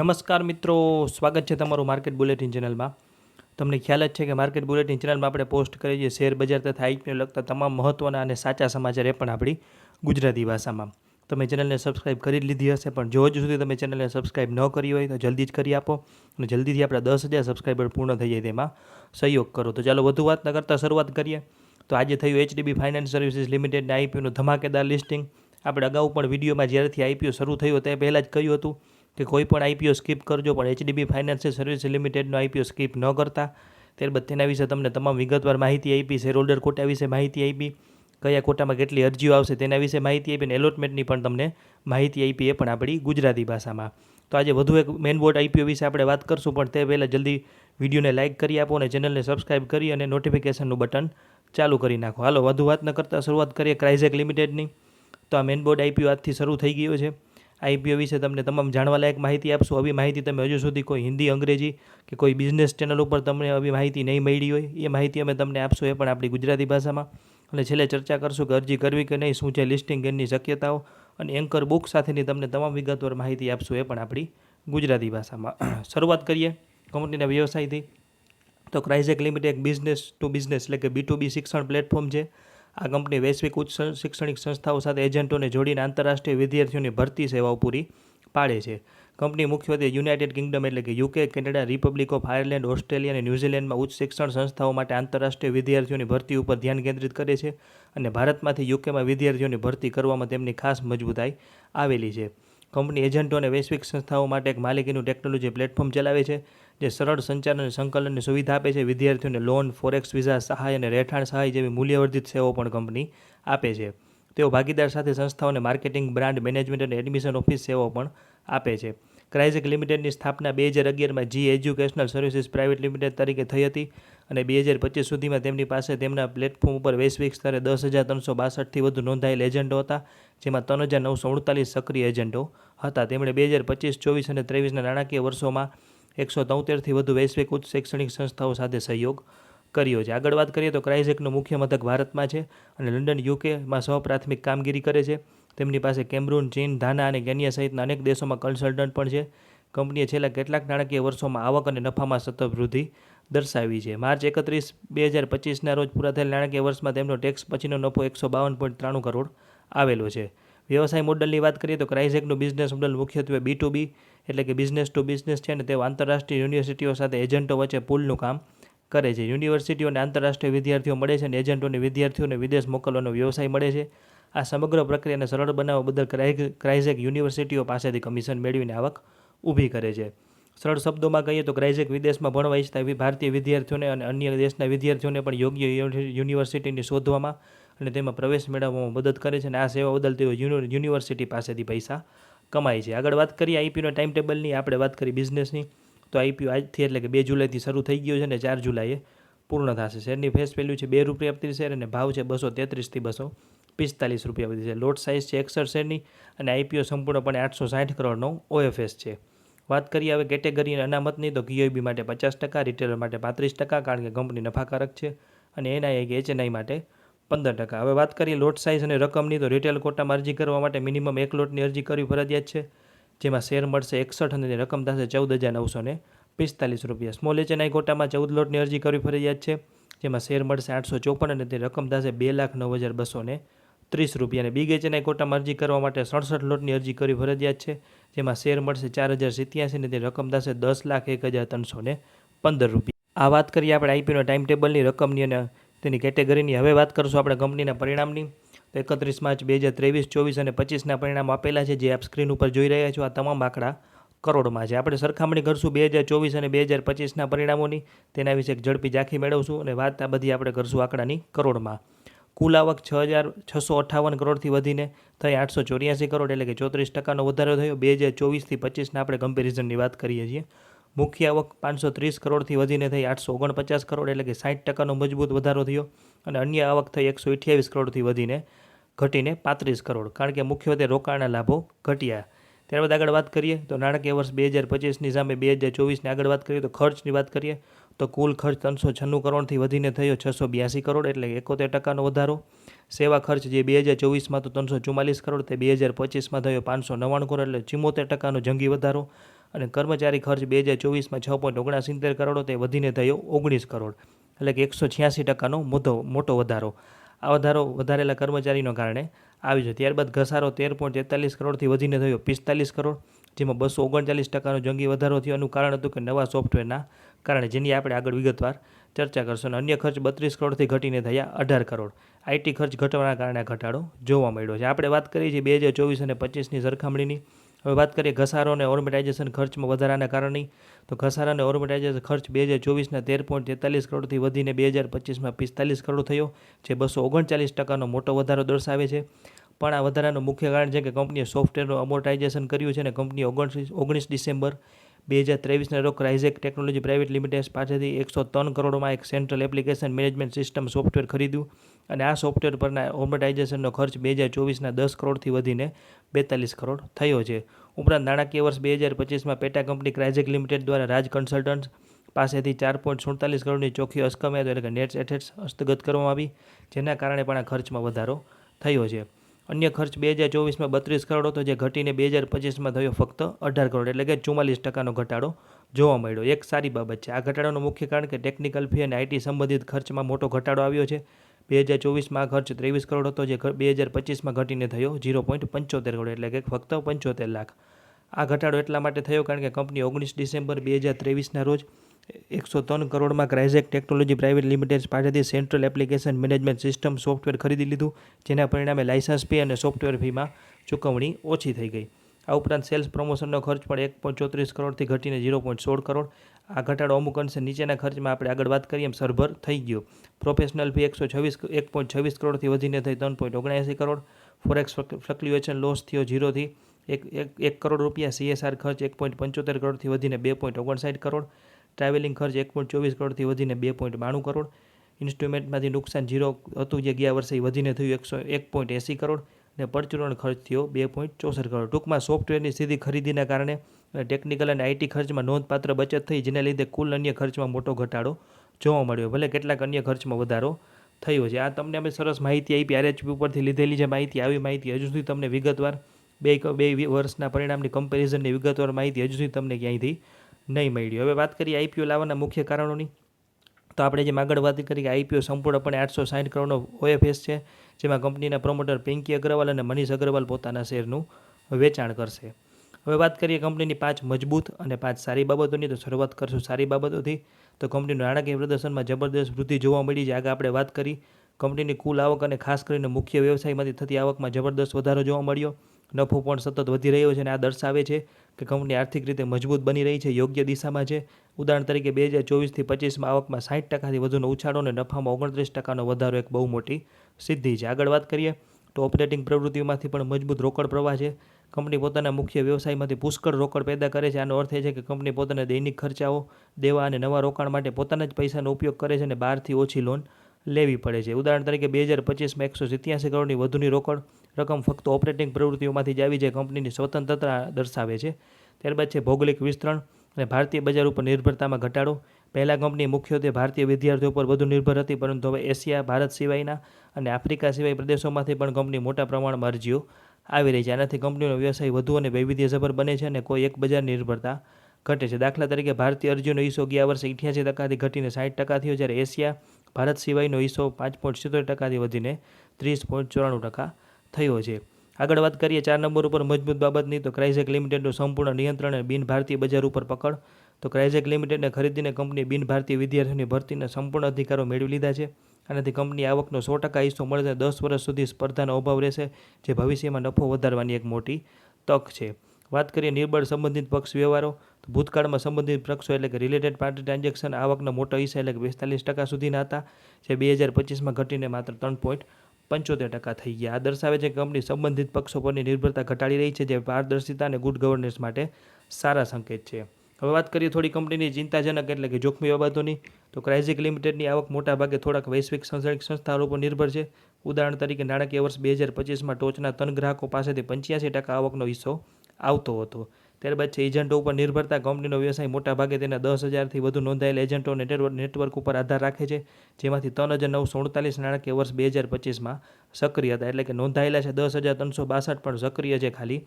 નમસ્કાર મિત્રો, સ્વાગત છે તમારું માર્કેટ બુલેટિન ચેનલમાં. તમને ખ્યાલ જ છે કે માર્કેટ બુલેટિન ચેનલમાં આપણે પોસ્ટ કરીએ છીએ શેર બજાર તથા આઈપીને લગતા તમામ મહત્ત્વના અને સાચા સમાચાર એ પણ આપણી ગુજરાતી ભાષામાં. તમે ચેનલને સબસ્ક્રાઇબ કરી લીધી હશે, પણ જો હજુ સુધી તમે ચેનલને સબસ્ક્રાઇબ ન કરી હોય તો જલ્દી જ કરી આપો અને જલ્દીથી આપણા દસ હજાર સબસ્ક્રાઈબર પૂર્ણ થઈ જાય તેમાં સહયોગ કરો. તો ચાલો વધુ વાત ન કરતાં શરૂઆત કરીએ. તો આજે થયું એચડીબી ફાઇનાન્સ સર્વિસીસ લિમિટેડના આઈપીઓનું ધમાકેદાર લિસ્ટિંગ. આપણે અગાઉ પણ વિડીયોમાં જ્યારથી આઈપીઓ શરૂ થયું તે પહેલાં જ કહ્યું હતું કે કોઈ પણ આઈપીઓ સ્કીપ કરજો, પણ એચડીબી ફાઇનાન્શિયલ સર્વિસ લિમિટેડનો આઈપીઓ સ્કીપ ન કરતા. ત્યારબાદ તેના વિશે તમને તમામ વિગતવાર માહિતી આપી શેર હોલ્ડર કોટા વિશે માહિતી આપી, કયા કોટામાં કેટલી અરજીઓ આવશે તેના વિશે માહિતી આપી અને એલોટમેન્ટની પણ તમને માહિતી આપી એ પણ આપણી ગુજરાતી ભાષામાં. તો આજે વધુ એક મેન બોર્ડ આઈપીઓ વિશે આપણે વાત કરશું, પણ તે પહેલાં જલ્દી વિડીયોને લાઇક કરી આપો અને ચેનલને સબસ્ક્રાઇબ કરી અને નોટિફિકેશનનું બટન ચાલુ કરી નાખો. હાલો, વધુ વાત ન કરતાં શરૂઆત કરીએ ક્રાઇઝેક લિમિટેડની તો આ મેન બોર્ડ આઈપીઓ આજથી શરૂ થઈ ગયો છે. આઈપીઓ વિશે તમને તમામ જાણવાલાયક માહિતી આપશું. આવી માહિતી તમે હજુ સુધી કોઈ હિન્દી, અંગ્રેજી કે કોઈ બિઝનેસ ચેનલ ઉપર તમને આવી માહિતી નહીં મળી હોય, એ માહિતી અમે તમને આપશું એ પણ આપણી ગુજરાતી ભાષામાં. અને છેલ્લે ચર્ચા કરશું કે અરજી કરવી કે નહીં, શું છે લિસ્ટિંગ એની શક્યતાઓ અને એન્કર બુક સાથેની તમને તમામ વિગતવાર માહિતી આપશું એ પણ આપણી ગુજરાતી ભાષામાં. શરૂઆત કરીએ કંપનીના વ્યવસાયથી. તો ક્રાઇઝેક લિમિટેડ એક બિઝનેસ ટુ બિઝનેસ એટલે કે બી ટુ બી શિક્ષણ પ્લેટફોર્મ છે. આ કંપની વૈશ્વિક ઉચ્ચ શૈક્ષણિક સંસ્થાઓ સાથે એજન્ટોને જોડીને આંતરરાષ્ટ્રીય વિદ્યાર્થીઓની ભરતી સેવાઓ પૂરી પાડે છે. કંપની મુખ્યત્વે યુનાઇટેડ કિંગડમ એટલે કે UK, Canada, Republic of Ireland, Australia અને ન્યૂઝીલેન્ડમાં ઉચ્ચ શિક્ષણ સંસ્થાઓ માટે આંતરરાષ્ટ્રીય વિદ્યાર્થીઓની ભરતી ઉપર ધ્યાન કેન્દ્રિત કરે છે અને ભારતમાંથી યુકેમાં વિદ્યાર્થીઓની ભરતી કરવામાં તેમની ખાસ મજબૂતાઈ આવેલી છે. કંપની એજન્ટો અને વૈશ્વિક સંસ્થાઓ માટે એક માલિકીનું ટેકનોલોજી પ્લેટફોર્મ ચલાવે છે. જે સરળ સંચાર અને સંકલનની સુવિધા આપે છે, વિદ્યાર્થીઓને લોન ફોરેક્સ વિઝા સહાય અને રહેઠાણ સહાય જેવી મૂલ્યવર્ધિત સેવાઓ પણ કંપની આપે છે. તેઓ ભાગીદાર સાથે સંસ્થાઓને માર્કેટિંગ બ્રાન્ડ મેનેજમેન્ટ અને એડમિશન ઓફિસ સેવાઓ પણ આપે છે. ક્રાઇઝેક લિમિટેડની સ્થાપના બે હજાર અગિયારમાં G educational services private limited તરીકે થઈ હતી અને બે હજાર પચીસ સુધીમાં તેમની પાસે તેમના પ્લેટફોર્મ ઉપર વૈશ્વિક સ્તરે દસ હજાર ત્રણસો બાસઠથી વધુ નોંધાયેલ એજન્ટો હતા, જેમાં ત્રણ હજાર નવસો ઉડતાલીસ સક્રિય એજન્ટો હતા. તેમણે બે હજાર પચીસ, ચોવીસ અને ત્રેવીસના નાણાકીય વર્ષોમાં એકસો તોતેરથી વધુ વૈશ્વિક ઉચ્ચ શૈક્ષણિક સંસ્થાઓ સાથે સહયોગ કર્યો છે. આગળ વાત કરીએ તો ક્રાઇઝેકનું મુખ્ય મથક ભારતમાં છે અને લંડન, યુકેમાં સહ પ્રાથમિક કામગીરી કરે છે. તેમની પાસે કેમરૂન ચીન, ધાના અને કેન્યા સહિતના અનેક દેશોમાં કન્સલ્ટન્ટ પણ છે. કંપનીએ છેલ્લા કેટલાક નાણાકીય વર્ષોમાં આવક અને નફામાં સતત વૃદ્ધિ દર્શાવી છે. માર્ચ એકત્રીસ, બે હજાર પચીસના રોજ પૂરા થયેલ નાણાકીય વર્ષમાં તેમનો ટેક્સ પછીનો નફો એકસો બાવન પોઈન્ટ ત્રાણું કરોડ આવેલો છે. વ્યવસાય મોડલની વાત કરીએ તો ક્રાઇઝેકનું બિઝનેસ મોડલ મુખ્યત્વે બી ટુ બી એટલે કે બિઝનેસ ટુ બિઝનેસ છે અને તેઓ આંતરરાષ્ટ્રીય યુનિવર્સિટીઓ સાથે એજન્ટો વચ્ચે પુલનું કામ કરે છે. યુનિવર્સિટીઓને આંતરરાષ્ટ્રીય વિદ્યાર્થીઓ મળે છે અને એજન્ટોને વિદ્યાર્થીઓને વિદેશ મોકલવાનો વ્યવસાય મળે છે. આ સમગ્ર પ્રક્રિયાને સરળ બનાવવા બદલ ક્રાઇઝેક યુનિવર્સિટીઓ પાસેથી કમિશન મેળવીને આવક ઊભી કરે છે. સરળ શબ્દોમાં કહીએ તો ક્રાઇઝેક વિદેશમાં ભણવા ઈચ્છતા ભારતીય વિદ્યાર્થીઓને અને અન્ય દેશના વિદ્યાર્થીઓને પણ યોગ્ય યુનિવર્સિટીની શોધવામાં અને તેમાં પ્રવેશ મેળવવામાં મદદ કરે છે અને આ સેવા બદલ તેઓ યુનિવર્સિટી પાસેથી પૈસા કમાય છે. આગળ વાત કરીએ આઈપીઓના ટાઈમ ટેબલની આપણે વાત કરી બિઝનેસની તો આઈપીઓ આજથી એટલે કે બે જુલાઈથી શરૂ થઈ ગયો છે ને ચાર જુલાઈએ પૂર્ણ થશે. શેરની ફેસ વેલ્યુ છે બે રૂપિયા પ્રતિ શેર અને ભાવ છે બસો તેત્રીસથી બસો પિસ્તાલીસ રૂપિયા વધી છે લોટ સાઇઝ છે એકસઠ શેરની અને આઈપીઓ સંપૂર્ણપણે આઠસો સાઠ કરોડનો ઓએફએસ છે. વાત કરીએ હવે કેટેગરી અને અનામતની, તો કિયોબી માટે પચાસ ટકા રિટેલર માટે પાંત્રીસ ટકા, કારણ કે કંપની નફાકારક છે અને એનઆઈ કે એચએનઆઈ માટે પંદર ટકા. હવે વાત કરીએ લોટ સાઇઝ અને રકમની, તો રિટેલ કોટામાં અરજી કરવા માટે મિનિમમ એક લોટની અરજી કરવી ફરજિયાત છે, જેમાં શેર મળશે એકસઠ અને રકમ થશે ચૌદ હજાર નવસો ને પિસ્તાલીસ રૂપિયા. સ્મોલ એચએનઆઈ કોટામાં ચૌદ લોટની અરજી કરવી ફરજિયાત છે, જેમાં શેર મળશે આઠસો ચોપન અને તે રકમ થશે બે લાખ નવ હજાર બસો ને ત્રીસ રૂપિયા. અને બિગ એચએનઆઈ કોટામાં અરજી કરવા માટે સડસઠ લોટની અરજી કરવી ફરજિયાત છે, જેમાં શેર મળશે ચાર હજાર સિત્યાસી અને તે રકમ થશે દસ લાખ એક હજાર ત્રણસો ને પંદર રૂપિયા. આ વાત કરીએ આપણે આઈપીનો ટાઈમ ટેબલની રકમની અને તેની કેટેગરીની હવે વાત કરશું આપણે કંપનીના પરિણામની. તો એકત્રીસ માર્ચ બે હજાર ત્રેવીસ, ચોવીસ અને પચીસના પરિણામો આપેલા છે, જે આપ સ્ક્રીન ઉપર જોઈ રહ્યા છો. આ તમામ આંકડા કરોડમાં છે. આપણે સરખામણી કરશું બે હજાર ચોવીસ અને બે હજાર પચીસના પરિણામોની. તેના વિશે એક ઝડપી ઝાંખી મેળવશું અને વાત આ બધી આપણે કરશું આંકડાની કરોડમાં. કુલ આવક છ હજાર છસો અઠાવન કરોડથી વધીને થઈ આઠસો ચોર્યાસી કરોડ, એટલે કે ચોત્રીસ ટકાનો વધારો થયો. બે હજાર ચોવીસથી પચીસના આપણે કમ્પેરિઝનની વાત કરીએ છીએ. મુખ્ય આવક પાંચસો ત્રીસ કરોડથી વધીને થઈ આઠસો ઓગણપચાસ કરોડ એટલે કે સાઠ ટકાનો મજબૂત વધારો થયો અને અન્ય આવક થઈ એકસો અઠ્યાવીસ કરોડથી વધીને ઘટીને પાંત્રીસ કરોડ. કારણ કે મુખ્યત્વે રોકાણના લાભો ઘટ્યા. ત્યારબાદ આગળ વાત કરીએ તો નાણાકીય વર્ષ બે હજાર પચીસની સામે બે હજાર ચોવીસની આગળ વાત કરીએ તો ખર્ચની વાત કરીએ તો કુલ ખર્ચ ત્રણસો છન્નું કરોડથી વધીને થયો છસો બ્યાસી કરોડ એટલે એકોતેર ટકાનો વધારો. સેવા ખર્ચ જે બે હજાર ચોવીસમાં તો ત્રણસો ચુમ્માલીસ કરોડ, તે બે હજાર પચીસમાં થયો પાંચસો નવ્વાણું કરોડ એટલે ચિમોતેર ટકાનો જંગી વધારો. અને કર્મચારી ખર્ચ બે હજાર ચોવીસમાં છ પોઈન્ટ ઓગણસિત્તેર કરોડ તે વધીને થયો ઓગણીસ કરોડ, એટલે કે એકસો છ્યાસી ટકાનો મોટો મોટો વધારો. આ વધારો વધારેલા કર્મચારીનો કારણે આવ્યો છે. ત્યારબાદ ઘસારો તેર પોઈન્ટ તેતાલીસ કરોડથી વધીને થયો પિસ્તાલીસ કરોડ, જેમાં બસો ઓગણચાલીસ ટકાનો જંગી વધારો થયો. એનું કારણ હતું કે નવા સોફ્ટવેરના કારણે, જેની આપણે આગળ વિગતવાર ચર્ચા કરશું. અને અન્ય ખર્ચ બત્રીસ કરોડથી ઘટીને થયા અઢાર કરોડ. આઈટી ખર્ચ ઘટવાના કારણે ઘટાડો જોવા મળ્યો છે. આપણે વાત કરીએ છીએ બે હજાર ચોવીસ અને પચીસની સરખામણીની. હવે વાત કરીએ ઘસારો અને ઓર્મેટાઇઝેશન ખર્ચમાં વધારાના કારણે તો ઘસારા અને ઓર્મેટાઇઝેશન ખર્ચ બે હજાર ચોવીસના તેર પોઈન્ટ તેતાલીસ કરોડથી વધીને બે હજાર પચીસમાં પિસ્તાલીસ કરોડ થયો, જે બસો ઓગણચાલીસ ટકાનો મોટો વધારો દર્શાવે છે. પણ આ વધારાનું મુખ્ય કારણ છે કે કંપનીએ સોફ્ટવેરનું અમોર્ટાઇઝેશન કર્યું છે અને કંપની ઓગણત્રીસ, ઓગણીસ ડિસેમ્બર બે હજાર ત્રેવીસના રોજ રાઇઝેક ટેકનોલોજી પ્રાઇવેટ લિમિટેડ પાસેથી એકસો ત્રણ કરોડમાં એક central application management system software ખરીદ્યું અને આ સોફ્ટવેર પરના ઓર્મેટાઇઝેશનનો ખર્ચ બે હજાર ચોવીસના દસ કરોડથી વધીને બેતાલીસ કરોડ થયો છે. ઉપરાંત નાણાકીય વર્ષ બે હજાર પચીસમાં પેટા કંપની ક્રાઇઝેક લિમિટેડ દ્વારા રાજ કન્સલ્ટન્ટ્સ પાસેથી ચાર પોઈન્ટ સુડતાલીસ કરોડની ચોખ્ખી અસ્કમ્યાત એટલે કે નેટ એસેટ્સ હસ્તગત કરવામાં આવી, જેના કારણે પણ આ ખર્ચમાં વધારો થયો છે. અન્ય ખર્ચ બે હજાર ચોવીસમાં બત્રીસ કરોડ હતો, જે ઘટીને બે હજાર પચીસમાં થયો ફક્ત અઢાર કરોડ. એટલે કે ચુમ્માલીસ ટકાનો ઘટાડો જોવા મળ્યો. એક સારી બાબત છે. આ ઘટાડાનું મુખ્ય કારણ કે ટેકનિકલ ફી અને આઈટી સંબંધિત ખર્ચમાં મોટો ઘટાડો આવ્યો છે. બે હજાર ચોવીસમાં આ ખર્ચ ત્રેવીસ કરોડ હતો, જે બે હજાર પચીસમાં ઘટીને થયો ઝીરો પોઈન્ટ પંચોતેર કરોડ, એટલે કે ફક્ત પંચોતેર લાખ. આ ઘટાડો એટલા માટે થયો કારણ કે કંપની ઓગણીસ ડિસેમ્બર બે હજાર ત્રેવીસના રોજ એકસો ત્રણ કરોડમાં ક્રાઇઝેક ટેકનોલોજી પ્રાઇવેટ લિમિટેડ પાસેથી central application management system software ખરીદી લીધું, જેના પરિણામે લાઇસન્સ ફી અને સોફ્ટવેર ફીમાં ચૂકવણી ઓછી થઈ ગઈ. આ ઉપરાંત સેલ્સ પ્રમોશનનો ખર્ચ પણ એક પોઈન્ટ ચોત્રીસ કરોડથી ઘટીને ઝીરો પોઈન્ટ સોળ કરોડ. આ ઘટાડો અમુક અંશે નીચેના ખર્ચમાં આપણે આગળ વાત કરીએ એમ સરભર થઈ ગયો. પ્રોફેશનલ ફી એકસો છવ્વીસ એક પોઈન્ટ છવ્વીસ કરોડથી વધીને થઈ ત્રણ પોઈન્ટ ઓગણએંસી કરોડ. ફોરેક્સ ફ્લક્ચ્યુએશન લોસ થયો ઝીરોથી એક એક એક કરોડ રૂપિયા. સીએસઆર ખર્ચ એક પોઈન્ટ પંચોતેર કરોડથી વધીને બે પોઈન્ટ ઓગણસાઠ કરોડ. ટ્રાવેલિંગ ખર્ચ એક પોઈન્ટ ચોવીસ કરોડથી વધીને બે પોઈન્ટ બાણું કરોડ. ઇન્સ્ટ્રુમેન્ટમાંથી નુકસાન ઝીરો હતું જે ગયા વર્ષે વધીને થયું એકસો એક પોઈન્ટ એંસી કરોડ અને પરચુરણ ખર્ચ થયો બે પોઈન્ટ ચોસઠ કરોડ. ટૂંકમાં સોફ્ટવેરની સીધી ખરીદીના કારણે ટેકનિકલ અને આઈટી ખર્ચમાં નોંધપાત્ર બચત થઈ જેના લીધે કુલ અન્ય ખર્ચમાં મોટો ઘટાડો જોવા મળ્યો. ભલે કેટલાક અન્ય ખર્ચમાં વધારો થયો છે. આ તમને અમે સરસ માહિતી આપી. આરએચપી ઉપરથી લીધેલી જે માહિતી, આવી માહિતી હજુ સુધી તમને વિગતવાર બે બે વર્ષના પરિણામની કમ્પેરિઝનની વિગતવાર માહિતી હજુ સુધી તમને ક્યાંયથી નહીં મળ્યું. હવે વાત કરીએ આઈપીઓ લાવવાના મુખ્ય કારણોની. તો આપણે જેમ આગળ વાત કરી કે આઈપીઓ સંપૂર્ણપણે આઠસો સાઠ કરોડનો ઓએફએસ છે, જેમાં કંપનીના પ્રમોટર પિંકી અગ્રવાલ અને મનીષ અગ્રવાલ પોતાના શેરનું વેચાણ કરશે. હવે વાત કરીએ કંપનીની પાંચ મજબૂત અને પાંચ સારી બાબતોની. તો શરૂઆત કરશું સારી બાબતોથી. તો કંપનીનું નાણાકીય પ્રદર્શનમાં જબરદસ્ત વૃદ્ધિ જોવા મળી છે. આગળ આપણે વાત કરી કંપનીની કુલ આવક અને ખાસ કરીને મુખ્ય વ્યવસાયમાંથી થતી આવકમાં જબરદસ્ત વધારો જોવા મળ્યો. નફો પણ સતત વધી રહ્યો છે અને આ દર્શાવે છે કે કંપની આર્થિક રીતે મજબૂત બની રહી છે, યોગ્ય દિશામાં છે. ઉદાહરણ તરીકે બે હજાર ચોવીસથી પચીસમાં આવકમાં સાઠ ટકાથી વધુનો ઉછાળો અને નફામાં ઓગણત્રીસ ટકાનો વધારો એક બહુ મોટી સિદ્ધિ છે. આગળ વાત કરીએ તો ઓપરેટિંગ પ્રવૃત્તિઓમાંથી પણ મજબૂત રોકડ પ્રવાહ છે. કંપની પોતાના મુખ્ય વ્યવસાયમાંથી પુષ્કળ રોકડ પેદા કરે છે. આનો અર્થ એ છે કે કંપની પોતાના દૈનિક ખર્ચાઓ દેવા અને નવા રોકાણ માટે પોતાના જ પૈસાનો ઉપયોગ કરે છે અને બહારથી ઓછી લોન લેવી પડે છે. ઉદાહરણ તરીકે બે હજાર પચીસમાં એકસો સિત્યાસી કરોડની વધુની રોકડ રકમ ફક્ત ઓપરેટિંગ પ્રવૃત્તિઓમાંથી જ આવી જે કંપનીની સ્વતંત્રતા દર્શાવે છે. ત્યારબાદ છે ભૌગોલિક વિસ્તરણ અને ભારતીય બજાર ઉપર નિર્ભરતામાં ઘટાડો. પહેલાં કંપની મુખ્યત્વે ભારતીય વિદ્યાર્થીઓ પર વધુ નિર્ભર હતી, પરંતુ હવે એશિયા, ભારત સિવાયના અને આફ્રિકા સિવાય પ્રદેશોમાંથી પણ કંપની મોટા પ્રમાણમાં અરજીઓ આવી રહી છે. આનાથી કંપનીનો વ્યવસાય વધુ અને વૈવિધ્યસભર બને છે અને કોઈ એક બજાર નિર્ભરતા ઘટે છે. દાખલા તરીકે, ભારતીય અરજીનો હિસ્સો ગયા વર્ષે અઠ્યાસી ટકાથી ઘટીને સાઠ ટકા થયો જ્યારે એશિયા, ભારત સિવાયનો હિસ્સો પાંચ પોઈન્ટ સિત્તેર ટકાથી વધીને ત્રીસ પોઈન્ટ ચોરાણું ટકા થયો છે. આગળ વાત કરીએ ચાર નંબર ઉપર મજબૂત બાબતની, તો ક્રાઇઝેક લિમિટેડનું સંપૂર્ણ નિયંત્રણ અને બિન ભારતીય બજાર ઉપર પકડ. તો ક્રાઇઝેક લિમિટેડને ખરીદીને કંપની બિન ભારતીય વિદ્યાર્થીઓની ભરતીના સંપૂર્ણ અધિકારો મેળવી લીધા છે. આનાથી કંપની આવકનો સો ટકા હિસ્સો મળે દસ વર્ષ સુધી સ્પર્ધાનો અભાવ રહેશે, જે ભવિષ્યમાં નફો વધારવાની એક મોટી તક છે. વાત કરીએ નિર્બળ સંબંધિત પક્ષ વ્યવહારો, તો ભૂતકાળમાં સંબંધિત પક્ષો એટલે કે રિલેટેડ પાર્ટી ટ્રાન્ઝેક્શન આવકનો મોટો હિસ્સા એટલે કે બેતાલીસ ટકા સુધીના હતા, જે બે હજાર પચીસમાં ઘટીને માત્ર ત્રણ પોઈન્ટ પંચોતેર ટકા થઈ ગયા. આ દર્શાવે છે કે કંપની સંબંધિત પક્ષો પરની નિર્ભરતા ઘટાડી રહી છે, જે પારદર્શિતા અને ગુડ ગવર્નન્સ માટે સારા સંકેત છે. હવે વાત કરીએ થોડી કંપનીની ચિંતાજનક એટલે કે જોખમી બાબતોની. તો ક્રાઇઝિક લિમિટેડની આવક મોટાભાગે થોડાક વૈશ્વિક શૈક્ષણિક સંસ્થાઓ પર નિર્ભર છે. ઉદાહરણ તરીકે, નાણાકીય વર્ષ બે હજાર પચીસમાં ટોચના ત્રણ ગ્રાહકો પાસેથી પંચ્યાસી ટકા આવકનો હિસ્સો આવતો હતો. ત્યારબાદ છે, એજન્ટો ઉપર નિર્ભરતા કંપનીનો વ્યવસાય મોટાભાગે તેના દસ હજારથી વધુ નોંધાયેલ એજન્ટો નેટવર્ક નેટવર્ક ઉપર આધાર રાખે છે, જેમાંથી ત્રણ હજાર નવસો અડતાલીસ નાણાકીય વર્ષ બે હજાર પચીસમાં સક્રિય હતા. એટલે કે નોંધાયેલા છે, દસ હજાર ત્રણસો બાસઠ પણ સક્રિય છે, ખાલી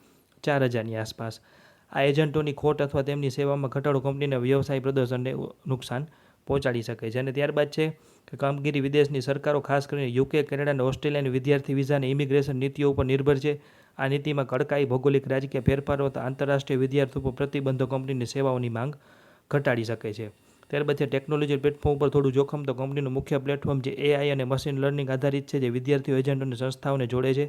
ચાર હજારની આસપાસ. આ એજન્ટોની ખોટ અથવા તેમની સેવામાં ઘટાડો કંપનીના વ્યવસાય પ્રદર્શનને નુકસાન પહોંચાડી શકે છે. અને ત્યારબાદ છે કે કામગીરી વિદેશની સરકારો, ખાસ કરીને યુકે, કેનેડા અને ઓસ્ટ્રેલિયાની વિદ્યાર્થી વિઝા અને ઇમિગ્રેશન નીતિઓ ઉપર નિર્ભર છે. આ નીતિમાં કડકાઈ, ભૌગોલિક રાજકીય ફેરફારો તથા આંતરરાષ્ટ્રીય વિદ્યાર્થીઓ ઉપર પ્રતિબંધો કંપનીની સેવાઓની માંગ ઘટાડી શકે છે. ત્યારબાદ છે, ટેકનોલોજી પ્લેટફોર્મ ઉપર થોડું જોખમ તો કંપનીનું મુખ્ય પ્લેટફોર્મ જે એઆઈ અને મશીન લર્નિંગ આધારિત છે જે વિદ્યાર્થીઓ, એજન્ટો અને સંસ્થાઓને જોડે છે.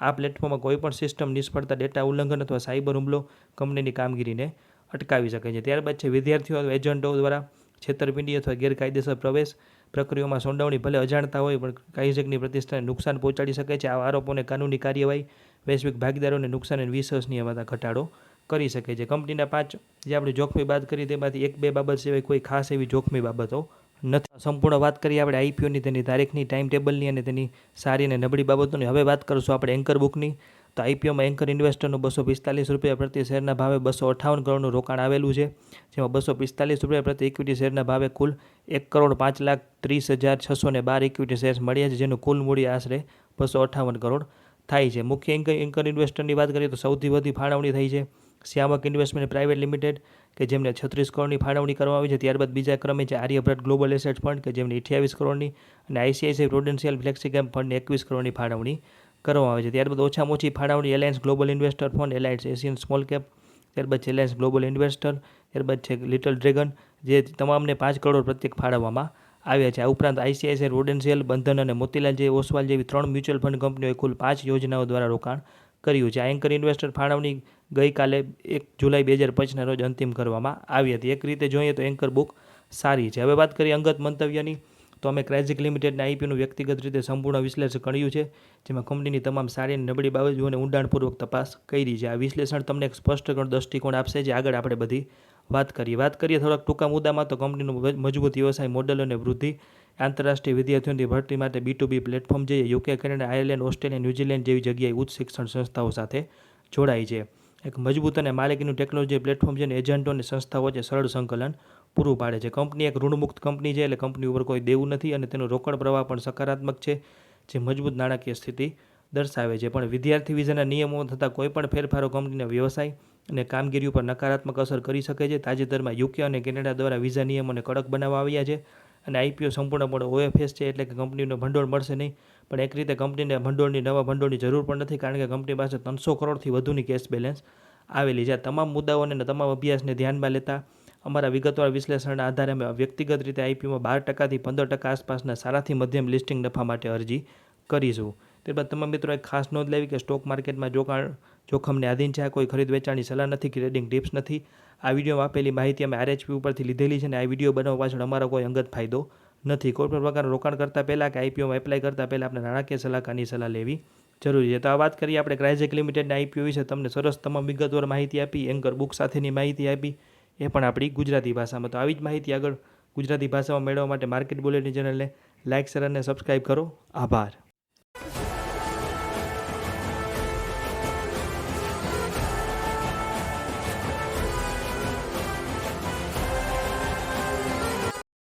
આ પ્લેટફોર્મમાં કોઈપણ સિસ્ટમ નિષ્ફળતા, ડેટા ઉલ્લંઘન અથવા સાયબર હુમલો કંપનીની કામગીરીને અટકાવી શકે છે. ત્યારબાદ છે, વિદ્યાર્થીઓ અથવા એજન્ટો દ્વારા છેતરપિંડી અથવા ગેરકાયદેસર પ્રવેશ પ્રક્રિયાઓમાં સંડોવણી ભલે અજાણતા હોય પણ કાયદેસરની પ્રતિષ્ઠાને નુકસાન પહોંચાડી શકે છે. આવા આરોપોને કાનૂની કાર્યવાહી વૈશ્વિક ભાગીદારોને નુકસાન અને વિશ્વસનીયતા ઘટાડો કરી શકે છે. કંપનીના પાંચ જે આપણે જોખમી બાદ કરી, તેમાંથી એક બે બાબત સિવાય કોઈ ખાસ એવી જોખમી બાબતો નથી. સંપૂર્ણ વાત કરીએ આપણે આઈપીઓની તેની તારીખની ટાઈમ ટેબલની અને તેની સારી અને નબળી બાબતોની. હવે વાત કરીશું આપણે એન્કર બુકની તો આઈપીઓમાં એન્કર ઇન્વેસ્ટરનું બસો પિસ્તાલીસ રૂપિયા પ્રતિ શેરના ભાવે બસો અઠાવન કરોડનું રોકાણ આવેલું છે, જેમાં બસો પિસ્તાલીસ રૂપિયા પ્રતિ ઇક્વિટી શેરના ભાવે કુલ એક કરોડ પાંચ લાખ ત્રીસ હજાર છસો ને બાર ઇક્વિટી શેર્સ મળ્યા છે, જેનું કુલ મૂડી આશરે બસો અઠ્ઠાવન કરોડ થાય છે. મુખ્ય એન્કર એન્કર ઇન્વેસ્ટરની વાત કરીએ તો સૌથી વધુ ફાળવણી થઈ છે. શ્યામક ઇન્વેસ્ટમેન્ટ પ્રાઇવેટ લિમિટેડ કે જેમને છત્રીસ કરોડની ફાળવણી કરવામાં આવી છે. ત્યારબાદ બીજા ક્રમે છે આર્યભટ્ટ ગ્લોબલ એસેટ ફંડ કે જેમને અઠ્યાવીસ કરોડની અને આઈસીઆઈસીઆઈ પ્રુડેન્શિયલ ફ્લેક્સિકેમ ફંડને એકવીસ કરોડની ફાળવણી કરવામાં આવે છે. ત્યારબાદ ઓછામાં ઓછી ફાળવણી Alliance global investor fund Alliance Asian small cap ત્યારબાદ છે એલાયન્સ ગ્લોબલ ઇન્વેસ્ટર ત્યારબાદ છે લિટલ ડ્રેગન જે તમામને પાંચ કરોડ પ્રત્યેક ફાળવવામાં આવ્યા છે. આ ઉપરાંત આઈસીઆઈસીઆઈ રોડેન્શિયલ, બંધન અને મોતીલાલ જે ઓસવાલ જેવી ત્રણ મ્યુચ્યુઅલ ફંડ કંપનીઓએ કુલ પાંચ યોજનાઓ દ્વારા રોકાણ કર્યું છે. આ એન્કર ઇન્વેસ્ટર ફાળવણી ગઈકાલે એક જુલાઈ બે હજાર પચીસના રોજ અંતિમ કરવામાં આવી હતી. એક રીતે જોઈએ તો એન્કર બુક સારી છે. હવે વાત કરીએ અંગત મંતવ્યની, તો અમે ક્રાઇઝિક લિમિટેડના આઈપીઓનું વ્યક્તિગત રીતે સંપૂર્ણ વિશ્લેષણ કર્યું છે, જેમાં કંપનીની તમામ સારી અને નબળી બાબતોને ઊંડાણપૂર્વક તપાસ કરી છે. આ વિશ્લેષણ તમને એક સ્પષ્ટ દૃષ્ટિકોણ આપશે, જે આગળ આપણે બધી વાત કરીએ વાત કરીએ થોડાક ટૂંકા મુદ્દામાં તો કંપનીનું મજબૂત વ્યવસાય મોડલ અને વૃદ્ધિ. આંતરરાષ્ટ્રીય વિદ્યાર્થીઓની ભરતી માટે બી ટુ બી પ્લેટફોર્મ જે UK Canada Ireland Australia New Zealand જેવી જગ્યાએ ઉચ્ચ શિક્ષણ સંસ્થાઓ સાથે જોડાય છે. એક મજબૂત અને માલિકીનું ટેકનોલોજી પ્લેટફોર્મ છે અને એજન્ટો અને સંસ્થાઓ વચ્ચે સરળ સંકલન પૂરું પાડે છે. કંપની એક ઋણમુક્ત કંપની છે એટલે કંપની ઉપર કોઈ દેવું નથી અને તેનો રોકડ પ્રવાહ પણ સકારાત્મક છે, જે મજબૂત નાણાકીય સ્થિતિ દર્શાવે છે. પણ વિદ્યાર્થી વિઝાના નિયમો થતાં કોઈપણ ફેરફારો કંપનીના વ્યવસાય અને કામગીરી ઉપર નકારાત્મક અસર કરી શકે છે. તાજેતરમાં યુકે અને કેનેડા દ્વારા વિઝા નિયમોને કડક બનાવવા આવ્યા છે અને આઈપીઓ સંપૂર્ણપણે ઓએફએસ છે એટલે કે કંપનીનું ભંડોળ મળશે નહીં. પણ એક રીતે કંપનીને ભંડોળની નવા ભંડોળની જરૂર પણ નથી કારણ કે કંપની પાસે ત્રણસો કરોડથી વધુની કેશ બેલેન્સ આવેલી છે. તમામ મુદ્દાઓને તમામ અભ્યાસને ધ્યાનમાં લેતા અમારા વિગતવાર વિશ્લેષણના આધારે અમે વ્યક્તિગત રીતે આઈપીઓમાં બાર ટકાથી પંદર ટકા આસપાસના સારાથી મધ્યમ લિસ્ટિંગ નફા માટે અરજી કરીશું. ત્યારબાદ તમામ મિત્રો એક ખાસ નોંધ લેવી કે સ્ટોક માર્કેટમાં જોકાણ જોખમને આધીન છે. આ કોઈ ખરીદ વેચાણની સલાહ નથી ટ્રેડિંગ ટિપ્સ નથી. આ વિડીયોમાં આપેલી માહિતી અમે આરએચપી ઉપરથી લીધેલી છે અને આ વીડિયો બનાવવા પાછળ અમારો કોઈ અંગત ફાયદો નથી. કોઈ પણ પ્રકારનું રોકાણ કરતાં પહેલાં કે આઈપીઓમાં એપ્લાય કરતાં પહેલાં આપણે નાણાકીય સલાહકારની સલાહ લેવી જરૂરી છે. તો આ વાત કરીએ આપણે ક્રાઇઝેક લિમિટેડના આઈપીઓ વિશે. તમને સરસ તમામ વિગતવાર માહિતી આપી એન્કર બુક સાથેની માહિતી આપી. એ પણ આપણી ગુજરાતી ભાષામાં. તો આવી જ માહિતી આગળ ગુજરાતી ભાષામાં મેળવવા માટે માર્કેટ બુલેટિન ચેનલને લાઇક શેર અને સબસ્ક્રાઈબ કરો. આભાર.